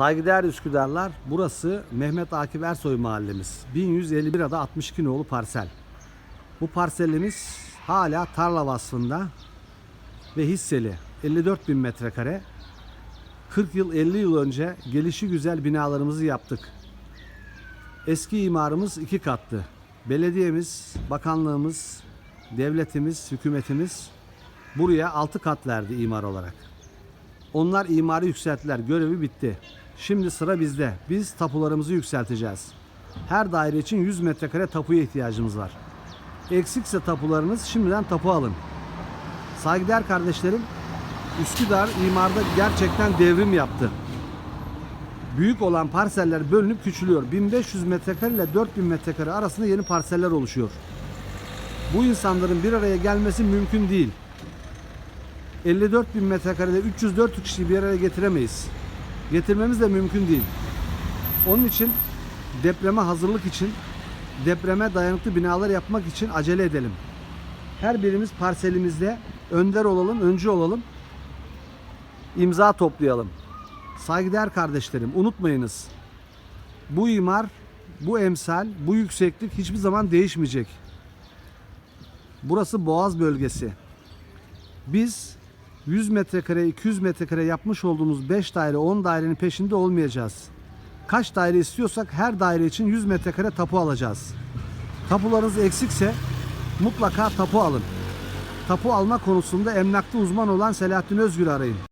Saygıdeğer Üsküdarlar, burası Mehmet Akif Ersoy mahallemiz. 1151 ada 62 nolu parsel. Bu parselimiz hala tarla vasfında ve hisseli. 54 bin metrekare. 40 yıl 50 yıl önce gelişi güzel binalarımızı yaptık. Eski imarımız iki katlı. Belediyemiz, bakanlığımız, devletimiz, hükümetimiz buraya altı kat verdi imar olarak. Onlar imarı yükselttiler. Görevi bitti. Şimdi sıra bizde. Biz tapularımızı yükselteceğiz. Her daire için 100 metrekare tapuya ihtiyacımız var. Eksikse tapularınız şimdiden tapu alın. Saygıdeğer kardeşlerim, Üsküdar imarda gerçekten devrim yaptı. Büyük olan parseller bölünüp küçülüyor. 1500 metrekare ile 4000 metrekare arasında yeni parseller oluşuyor. Bu insanların bir araya gelmesi mümkün değil. 54 bin metrekarede 304 kişiyi bir araya getiremeyiz. Getirmemiz de mümkün değil. Onun için depreme hazırlık için, depreme dayanıklı binalar yapmak için acele edelim. Her birimiz parselimizde önder olalım, öncü olalım. İmza toplayalım. Saygıdeğer kardeşlerim, unutmayınız. Bu imar, bu emsal, bu yükseklik hiçbir zaman değişmeyecek. Burası Boğaz bölgesi. Biz 100 metrekare, 200 metrekare yapmış olduğumuz 5 daire, 10 dairenin peşinde olmayacağız. Kaç daire istiyorsak her daire için 100 metrekare tapu alacağız. Tapularınız eksikse mutlaka tapu alın. Tapu alma konusunda emlakta uzman olan Selahattin Özgür arayın.